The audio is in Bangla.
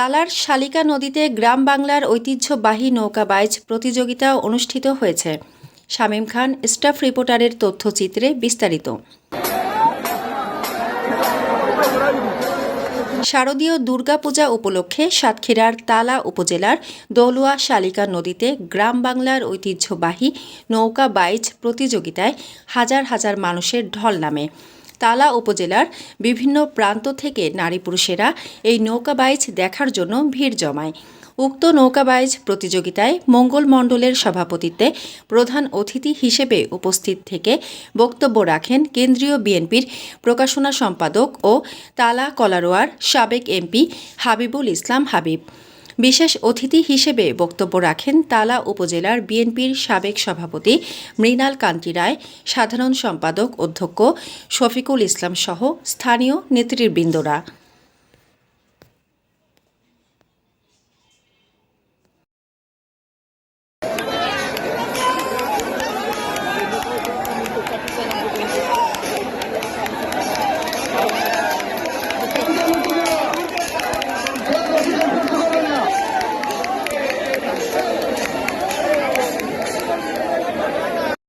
তালার শালিকা নদীতে গ্রাম বাংলার ঐতিহ্যবাহী নৌকা বাইচ প্রতিযোগিতা অনুষ্ঠিত হয়েছে। শামীম খান, স্টাফ রিপোর্টারের তথ্যচিত্রে বিস্তারিত। শারদীয় দুর্গাপূজা উপলক্ষে সাতক্ষীরার তালা উপজেলার দলুয়া শালিকা নদীতে গ্রাম বাংলার ঐতিহ্যবাহী নৌকা বাইচ প্রতিযোগিতায় হাজার হাজার মানুষের ঢল নামে। তালা উপজেলার বিভিন্ন প্রান্ত থেকে নারী পুরুষেরা এই নৌকা বাইচ দেখার জন্য ভিড় জমায়। উক্ত নৌকাবাইজ প্রতিযোগিতায় মঙ্গল মণ্ডলের সভাপতিত্বে প্রধান অতিথি হিসেবে উপস্থিত থেকে বক্তব্য রাখেন কেন্দ্রীয় বিএনপির প্রকাশনা সম্পাদক ও তালা কলারোয়ার সাবেক এমপি হাবিবুল ইসলাম হাবিব। বিশেষ অতিথি হিসেবে বক্তব্য রাখেন তালা উপজেলার বিএনপির সাবেক সভাপতি মৃণাল কান্তি রায়, সাধারণ সম্পাদক অধ্যক্ষ শফিকুল ইসলাম সহ স্থানীয় নেতৃবৃন্দরা।